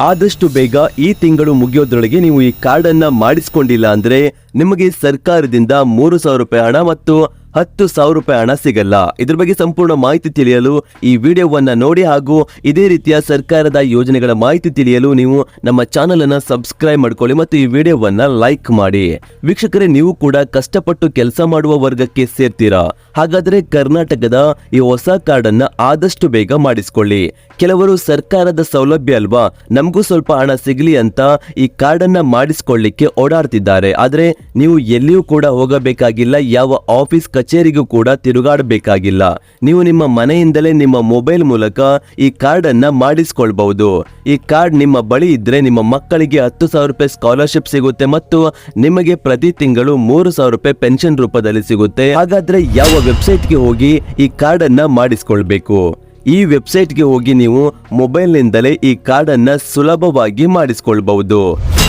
ಆದಷ್ಟು ಬೇಗ ಈ ತಿಂಗಳು ಮುಗಿಯೋದ್ರೊಳಗೆ ನೀವು ಈ ಕಾರ್ಡ್ ಅನ್ನ ಮಾಡಿಸ್ಕೊಂಡಿಲ್ಲ ಅಂದ್ರೆ ನಿಮಗೆ ಸರ್ಕಾರದಿಂದ ಮೂರು ಸಾವಿರ ರೂಪಾಯಿ ಹಣ ಮತ್ತು ಹತ್ತು ಸಾವಿರ ರೂಪಾಯಿ ಹಣ ಸಿಗಲ್ಲ. ಇದ್ರ ಬಗ್ಗೆ ಸಂಪೂರ್ಣ ಮಾಹಿತಿ ತಿಳಿಯಲು ಈ ವಿಡಿಯೋವನ್ನ ನೋಡಿ ಹಾಗೂ ಇದೇ ರೀತಿಯ ಸರ್ಕಾರದ ಯೋಜನೆಗಳ ಮಾಹಿತಿ ತಿಳಿಯಲು ನೀವು ನಮ್ಮ ಚಾನೆಲ್ ಅನ್ನ ಸಬ್ಸ್ಕ್ರೈಬ್ ಮಾಡ್ಕೊಳ್ಳಿ ಮತ್ತು ಈ ವಿಡಿಯೋವನ್ನ ಲೈಕ್ ಮಾಡಿ. ವೀಕ್ಷಕರೇ, ನೀವು ಕೂಡ ಕಷ್ಟಪಟ್ಟು ಕೆಲಸ ಮಾಡುವ ವರ್ಗಕ್ಕೆ ಸೇರ್ತೀರಾ? ಹಾಗಾದ್ರೆ ಕರ್ನಾಟಕದ ಈ ಹೊಸ ಕಾರ್ಡ್ ಅನ್ನ ಆದಷ್ಟು ಬೇಗ ಮಾಡಿಸ್ಕೊಳ್ಳಿ. ಕೆಲವರು ಸರ್ಕಾರದ ಸೌಲಭ್ಯ ಅಲ್ವಾ? ನಮಗೂ ಸ್ವಲ್ಪ ಹಣ ಸಿಗಲಿ ಅಂತ ಈ ಕಾರ್ಡ್ ಅನ್ನ ಮಾಡಿಸ್ಕೊಳ್ಳಿಕ್ಕೆ ಓಡಾಡ್ತಿದ್ದಾರೆ. ಆದ್ರೆ ನೀವು ಎಲ್ಲಿಯೂ ಕೂಡ ಹೋಗಬೇಕಾಗಿಲ್ಲ. ಯಾವ ಆಫೀಸ್ ಕಚೇರಿಗೂ ಕೂಡ ತಿರುಗಾಡಬೇಕಾಗಿಲ್ಲ. ನೀವು ನಿಮ್ಮ ಮನೆಯಿಂದಲೇ ನಿಮ್ಮ ಮೊಬೈಲ್ ಮೂಲಕ ಈ ಕಾರ್ಡ್ ಅನ್ನ ಮಾಡಿಸ್ಕೊಳ್ಬಹುದು. ಈ ಕಾರ್ಡ್ ನಿಮ್ಮ ಬಳಿ ಇದ್ರೆ ನಿಮ್ಮ ಮಕ್ಕಳಿಗೆ ಹತ್ತು ಸಾವಿರ ರೂಪಾಯಿ ಸ್ಕಾಲರ್ಶಿಪ್ ಸಿಗುತ್ತೆ ಮತ್ತು ನಿಮಗೆ ಪ್ರತಿ ತಿಂಗಳು ಮೂರು ಸಾವಿರ ರೂಪಾಯಿ ಪೆನ್ಷನ್ ರೂಪದಲ್ಲಿ ಸಿಗುತ್ತೆ. ಹಾಗಾದ್ರೆ ಯಾವ ವೆಬ್ಸೈಟ್ಗೆ ಹೋಗಿ ಈ ಕಾರ್ಡ್ ಅನ್ನ ಮಾಡಿಸ್ಕೊಳ್ಬೇಕು? ಈ ವೆಬ್ಸೈಟ್ಗೆ ಹೋಗಿ ನೀವು ಮೊಬೈಲ್ನಿಂದಲೇ ಈ ಕಾರ್ಡ್ ಅನ್ನ ಸುಲಭವಾಗಿ ಮಾಡಿಸ್ಕೊಳ್ಬಹುದು.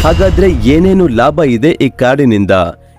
ಹಾಗಾದ್ರೆ ಏನೇನು ಲಾಭ ಇದೆ ಈ ಕಾರ್ಡಿನಿಂದ?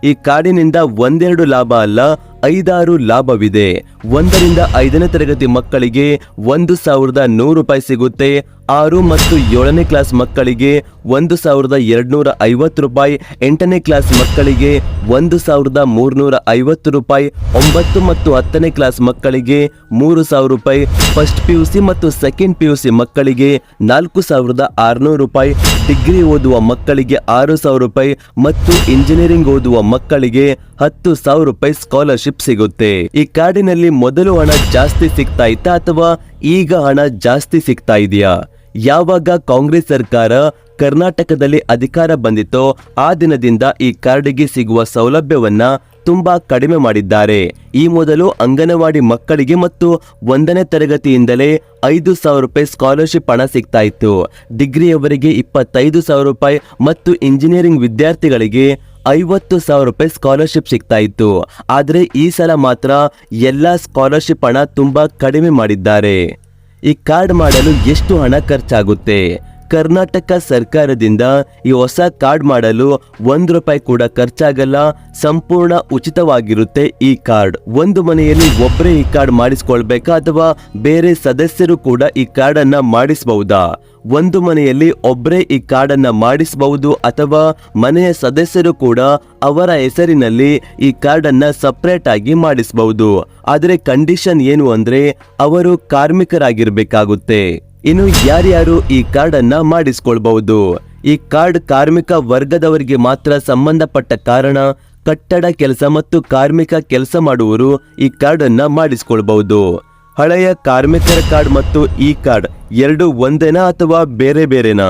ಈ ಕಾರ್ಡಿನಿಂದ ಒಂದೆರಡು ಲಾಭ ಅಲ್ಲ ಐದಾರು ಲಾಭವಿದೆ. ಒಂದರಿಂದ ಐದನೇ ತರಗತಿ ಮಕ್ಕಳಿಗೆ ಒಂದು ಸಾವಿರದ ನೂರು ರೂಪಾಯಿ ಸಿಗುತ್ತೆ. ಆರು ಮತ್ತು ಏಳನೇ ಕ್ಲಾಸ್ ಮಕ್ಕಳಿಗೆ ಒಂದು ಸಾವಿರದ ಎರಡ್ನೂರ ಐವತ್ತು ರೂಪಾಯಿ, ಎಂಟನೇ ಕ್ಲಾಸ್ ಮಕ್ಕಳಿಗೆ ಒಂದು ಸಾವಿರದ ಮೂರ್ನೂರ ಐವತ್ತು ರೂಪಾಯಿ, ಒಂಬತ್ತು ಮತ್ತು ಹತ್ತನೇ ಕ್ಲಾಸ್ ಮಕ್ಕಳಿಗೆ ಮೂರು ಸಾವಿರ ರೂಪಾಯಿ, ಫಸ್ಟ್ ಪಿ ಯು ಸಿ ಮತ್ತು ಸೆಕೆಂಡ್ ಪಿ ಯು ಸಿ ಮಕ್ಕಳಿಗೆ ನಾಲ್ಕು ಸಾವಿರದ ಆರುನೂರು ರೂಪಾಯಿ, ಡಿಗ್ರಿ ಓದುವ ಮಕ್ಕಳಿಗೆ ಆರು ಸಾವಿರ ರೂಪಾಯಿ ಮತ್ತು ಇಂಜಿನಿಯರಿಂಗ್ ಓದುವ ಮಕ್ಕಳಿಗೆ ಹತ್ತು ಸಾವಿರ ರೂಪಾಯಿ ಸ್ಕಾಲರ್ಶಿಪ್ ಸಿಗುತ್ತೆ. ಈ ಕಾರ್ಡಿನಲ್ಲಿ ಮೊದಲು ಹಣ ಜಾಸ್ತಿ ಸಿಗ್ತಾ ಇತ್ತಾ ಅಥವಾ ಈಗ ಹಣ ಜಾಸ್ತಿ ಸಿಗ್ತಾ ಇದೆಯಾ? ಯಾವಾಗ ಕಾಂಗ್ರೆಸ್ ಸರ್ಕಾರ ಕರ್ನಾಟಕದಲ್ಲಿ ಅಧಿಕಾರ ಬಂದಿತ್ತೋ ಆ ದಿನದಿಂದ ಈ ಕಾರ್ಡಿಗೆ ಸಿಗುವ ಸೌಲಭ್ಯವನ್ನ ತುಂಬಾ ಕಡಿಮೆ ಮಾಡಿದ್ದಾರೆ. ಈ ಮೊದಲು ಅಂಗನವಾಡಿ ಮಕ್ಕಳಿಗೆ ಮತ್ತು ಒಂದನೇ ತರಗತಿಯಿಂದಲೇ ಐದು ಸಾವಿರ ರೂಪಾಯಿ ಸ್ಕಾಲರ್ಶಿಪ್ ಹಣ ಸಿಗ್ತಾ ಇತ್ತು. ಡಿಗ್ರಿಯವರಿಗೆ ಇಪ್ಪತ್ತೈದು ಸಾವಿರ ರೂಪಾಯಿ ಮತ್ತು ಇಂಜಿನಿಯರಿಂಗ್ ವಿದ್ಯಾರ್ಥಿಗಳಿಗೆ ಐವತ್ತು ಸಾವಿರ ರೂಪಾಯಿ ಸ್ಕಾಲರ್ಶಿಪ್ ಸಿಗ್ತಾ ಇತ್ತು. ಆದರೆ ಈ ಸಲ ಮಾತ್ರ ಎಲ್ಲಾ ಸ್ಕಾಲರ್ಶಿಪ್ ಹಣ ತುಂಬಾ ಕಡಿಮೆ ಮಾಡಿದ್ದಾರೆ. ಈ ಕಾರ್ಡ್ ಮಾಡಲು ಎಷ್ಟು ಹಣ ಖರ್ಚಾಗುತ್ತೆ? ಕರ್ನಾಟಕ ಸರ್ಕಾರದಿಂದ ಈ ಹೊಸ ಕಾರ್ಡ್ ಮಾಡಲು ಒಂದು ರೂಪಾಯಿ ಕೂಡ ಖರ್ಚಾಗಲ್ಲ, ಸಂಪೂರ್ಣ ಉಚಿತವಾಗಿರುತ್ತೆ ಈ ಕಾರ್ಡ್. ಒಂದು ಮನೆಯಲ್ಲಿ ಒಬ್ಬರೇ ಈ ಕಾರ್ಡ್ ಮಾಡಿಸ್ಕೊಳ್ಬೇಕಾ ಅಥವಾ ಬೇರೆ ಸದಸ್ಯರು ಕೂಡ ಈ ಕಾರ್ಡ್ ಅನ್ನ ಮಾಡಿಸಬಹುದಾ? ಒಂದು ಮನೆಯಲ್ಲಿ ಒಬ್ಬರೇ ಈ ಕಾರ್ಡ್ ಅನ್ನ ಮಾಡಿಸಬಹುದು ಅಥವಾ ಮನೆಯ ಸದಸ್ಯರು ಕೂಡ ಅವರ ಹೆಸರಿನಲ್ಲಿ ಈ ಕಾರ್ಡ್ ಅನ್ನ ಸಪರೇಟ್ ಆಗಿ ಮಾಡಿಸಬಹುದು. ಆದರೆ ಕಂಡೀಷನ್ ಏನು ಅಂದ್ರೆ ಅವರು ಕಾರ್ಮಿಕರಾಗಿರ್ಬೇಕಾಗುತ್ತೆ. ಇನ್ನು ಯಾರ್ಯಾರು ಈ ಕಾರ್ಡ್ ಅನ್ನ ಮಾಡಿಸ್ಕೊಳ್ಬಹುದು? ಈ ಕಾರ್ಡ್ ಕಾರ್ಮಿಕ ವರ್ಗದವರಿಗೆ ಮಾತ್ರ ಸಂಬಂಧಪಟ್ಟ ಕಾರಣ, ಕಟ್ಟಡ ಕೆಲಸ ಮತ್ತು ಕಾರ್ಮಿಕ ಕೆಲಸ ಮಾಡುವವರು ಈ ಕಾರ್ಡ್ ಅನ್ನ ಮಾಡಿಸ್ಕೊಳ್ಬಹುದು. ಹಳೆಯ ಕಾರ್ಮಿಕರ ಕಾರ್ಡ್ ಮತ್ತು ಈ ಕಾರ್ಡ್ ಎರಡು ಒಂದೇನಾ ಅಥವಾ ಬೇರೆ ಬೇರೆನಾ?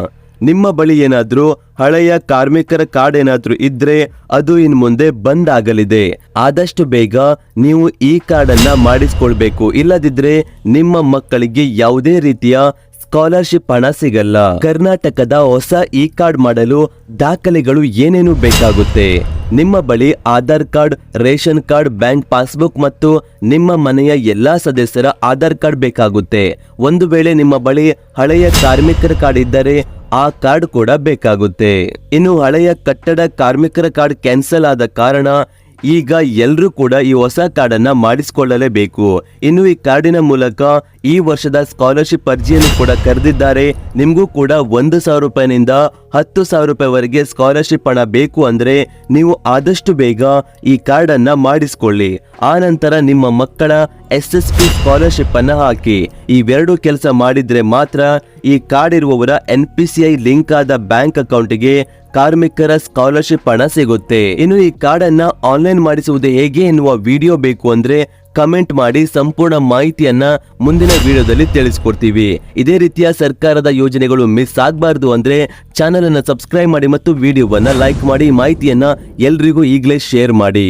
ನಿಮ್ಮ ಬಳಿ ಏನಾದರೂ ಹಳೆಯ ಕಾರ್ಮಿಕರ ಕಾರ್ಡ್ ಏನಾದರೂ ಇದ್ರೆ ಅದು ಇನ್ ಮುಂದೆ ಬಂದ್ ಆಗಲಿದೆ ಆದಷ್ಟು ಬೇಗ ನೀವು ಈ ಕಾರ್ಡ್ ಅನ್ನ ಮಾಡಿಸ್ಕೊಳ್ಬೇಕು. ಇಲ್ಲದಿದ್ರೆ ನಿಮ್ಮ ಮಕ್ಕಳಿಗೆ ಯಾವುದೇ ರೀತಿಯ ಸ್ಕಾಲರ್ಶಿಪ್ ಹಣ ಸಿಗಲ್ಲ. ಕರ್ನಾಟಕದ ಹೊಸ ಇ ಕಾರ್ಡ್ ಮಾಡಲು ದಾಖಲೆಗಳು ಏನೇನು ಬೇಕಾಗುತ್ತೆ? ನಿಮ್ಮ ಬಳಿ Aadhaar card, ration card, bank passbook ಮತ್ತು ನಿಮ್ಮ ಮನೆಯ ಎಲ್ಲಾ ಸದಸ್ಯರ ಆಧಾರ್ ಕಾರ್ಡ್ ಬೇಕಾಗುತ್ತೆ. ಒಂದು ವೇಳೆ ನಿಮ್ಮ ಬಳಿ ಹಳೆಯ ಕಾರ್ಮಿಕರ ಕಾರ್ಡ್ ಇದ್ದರೆ ಆ ಕಾರ್ಡ್ ಕೂಡ ಬೇಕಾಗುತ್ತೆ. ಇನ್ನು ಹಳೆಯ ಕಟ್ಟಡ ಕಾರ್ಮಿಕರ ಕಾರ್ಡ್ ಕ್ಯಾನ್ಸಲ್ ಆದ ಕಾರಣ ಈಗ ಎಲ್ಲರೂ ಕೂಡ ಈ ಹೊಸ ಕಾರ್ಡ್ ಅನ್ನ ಮಾಡಿಸಿಕೊಳ್ಳಲೇಬೇಕು. ಇನ್ನು ಈ ಕಾರ್ಡಿನ ಮೂಲಕ ಈ ವರ್ಷದ ಸ್ಕಾಲರ್ಶಿಪ್ ಅರ್ಜಿಯನ್ನು ಕೂಡ ಕರೆದಿದ್ದಾರೆ. ನಿಮಗೂ ಕೂಡ ಒಂದು ಸಾವಿರ ರೂಪಾಯಿನಿಂದ ಹತ್ತು ಸಾವಿರ ರೂಪಾಯಿವರೆಗೆ ಸ್ಕಾಲರ್ಶಿಪ್ ಹಣ ಬೇಕು ಅಂದ್ರೆ ನೀವು ಆದಷ್ಟು ಬೇಗ ಈ ಕಾರ್ಡ್ ಅನ್ನ ಮಾಡಿಸ್ಕೊಳ್ಳಿ. ಆ ನಂತರ ನಿಮ್ಮ ಮಕ್ಕಳ ಎಸ್ ಎಸ್ ಪಿ ಸ್ಕಾಲರ್ಶಿಪ್ ಅನ್ನ ಹಾಕಿ. ಇವೆರಡು ಕೆಲಸ ಮಾಡಿದ್ರೆ ಮಾತ್ರ ಈ card ಇರುವವರ N P C I link ಆದ ಬ್ಯಾಂಕ್ ಅಕೌಂಟ್ಗೆ ಕಾರ್ಮಿಕರ ಸ್ಕಾಲರ್ಶಿಪ್ ಹಣ ಸಿಗುತ್ತೆ. ಇನ್ನು ಈ ಕಾರ್ಡ್ ಅನ್ನ ಆನ್ಲೈನ್ ಮಾಡಿಸುವುದು ಹೇಗೆ ಎನ್ನುವ ವಿಡಿಯೋ ಬೇಕು ಅಂದ್ರೆ ಕಮೆಂಟ್ ಮಾಡಿ ಸಂಪೂರ್ಣ ಮಾಹಿತಿಯನ್ನ ಮುಂದಿನ ವಿಡಿಯೋದಲ್ಲಿ ತಿಳಿಸ್ಕೊಡ್ತೀವಿ. ಇದೇ ರೀತಿಯ ಸರ್ಕಾರದ ಯೋಜನೆಗಳು ಮಿಸ್ ಆಗಬಾರ್ದು ಅಂದ್ರೆ ಚಾನೆಲ್ ಅನ್ನ ಸಬ್ಸ್ಕ್ರೈಬ್ ಮಾಡಿ ಮತ್ತು ವಿಡಿಯೋವನ್ನ ಲೈಕ್ ಮಾಡಿ ಮಾಹಿತಿಯನ್ನ ಎಲ್ರಿಗೂ ಈಗಲೇ ಶೇರ್ ಮಾಡಿ.